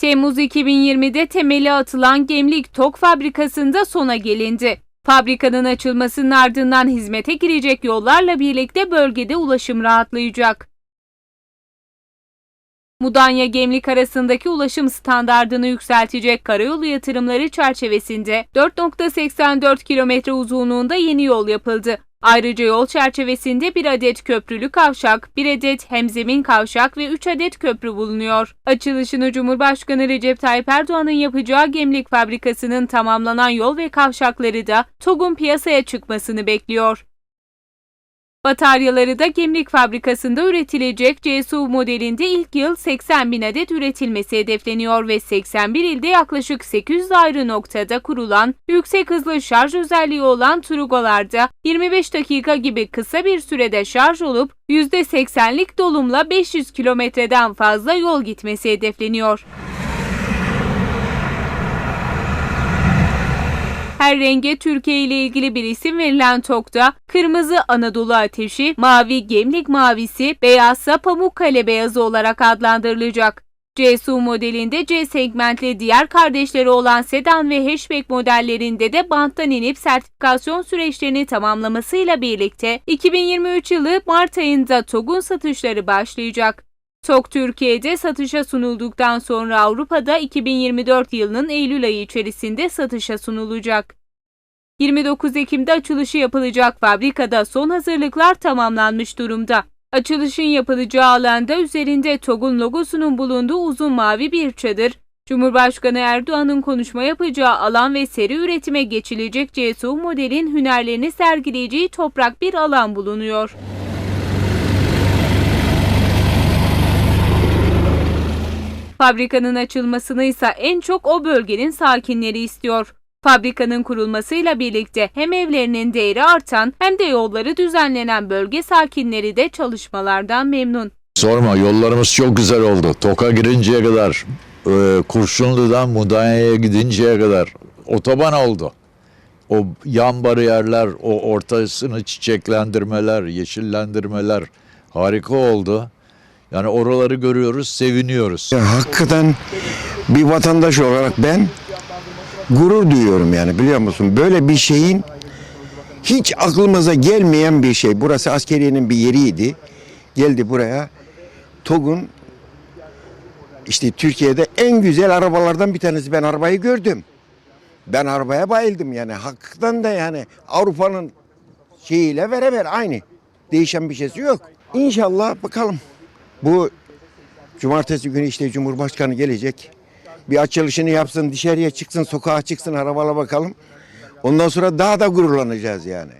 Temmuz 2020'de temeli atılan Gemlik Tok fabrikasında sona gelindi. Fabrikanın açılmasının ardından hizmete girecek yollarla birlikte bölgede ulaşım rahatlayacak. Mudanya Gemlik arasındaki ulaşım standardını yükseltecek karayolu yatırımları çerçevesinde 4.84 kilometre uzunluğunda yeni yol yapıldı. Ayrıca yol çerçevesinde bir adet köprülü kavşak, bir adet hemzemin kavşak ve 3 adet köprü bulunuyor. Açılışını Cumhurbaşkanı Recep Tayyip Erdoğan'ın yapacağı Gemlik fabrikasının tamamlanan yol ve kavşakları da TOG'un piyasaya çıkmasını bekliyor. Bataryaları da Gemlik fabrikasında üretilecek CSU modelinde ilk yıl 80 bin adet üretilmesi hedefleniyor ve 81 ilde yaklaşık 800 ayrı noktada kurulan yüksek hızlı şarj özelliği olan Trugolarda 25 dakika gibi kısa bir sürede şarj olup %80'lik dolumla 500 kilometreden fazla yol gitmesi hedefleniyor. Her renge Türkiye ile ilgili bir isim verilen TOK'ta kırmızı Anadolu ateşi, mavi Gemlik mavisi, beyazsa Pamukkale beyazı olarak adlandırılacak. CSU modelinde C segmentli diğer kardeşleri olan sedan ve hatchback modellerinde de banttan inip sertifikasyon süreçlerini tamamlamasıyla birlikte 2023 yılı Mart ayında TOG'un satışları başlayacak. TOG Türkiye'de satışa sunulduktan sonra Avrupa'da 2024 yılının Eylül ayı içerisinde satışa sunulacak. 29 Ekim'de açılışı yapılacak fabrikada son hazırlıklar tamamlanmış durumda. Açılışın yapılacağı alanda üzerinde TOG'un logosunun bulunduğu uzun mavi bir çadır, Cumhurbaşkanı Erdoğan'ın konuşma yapacağı alan ve seri üretime geçilecek CSU modelin hünerlerini sergileyeceği toprak bir alan bulunuyor. Fabrikanın açılmasını ise en çok o bölgenin sakinleri istiyor. Fabrikanın kurulmasıyla birlikte hem evlerinin değeri artan hem de yolları düzenlenen bölge sakinleri de çalışmalardan memnun. Sorma yollarımız çok güzel oldu. Toka girinceye kadar, e, Kurşunlu'dan Mudanya'ya gidinceye kadar otoban oldu. O yan bariyerler, o ortasını çiçeklendirmeler, yeşillendirmeler harika oldu. Yani oraları görüyoruz, seviniyoruz. Ya hakikaten bir vatandaş olarak ben gurur duyuyorum yani biliyor musun? Böyle bir şeyin hiç aklımıza gelmeyen bir şey. Burası askeriyenin bir yeriydi. Geldi buraya. TOG'un işte Türkiye'de en güzel arabalardan bir tanesi. Ben arabayı gördüm. Ben arabaya bayıldım yani. Hakikaten de yani Avrupa'nın şeyiyle beraber aynı. Değişen bir şeysi yok. İnşallah bakalım. Bu Cumartesi günü işte Cumhurbaşkanı gelecek. Bir açılışını yapsın, dışarıya çıksın, sokağa çıksın, arabalara bakalım. Ondan sonra daha da gururlanacağız yani.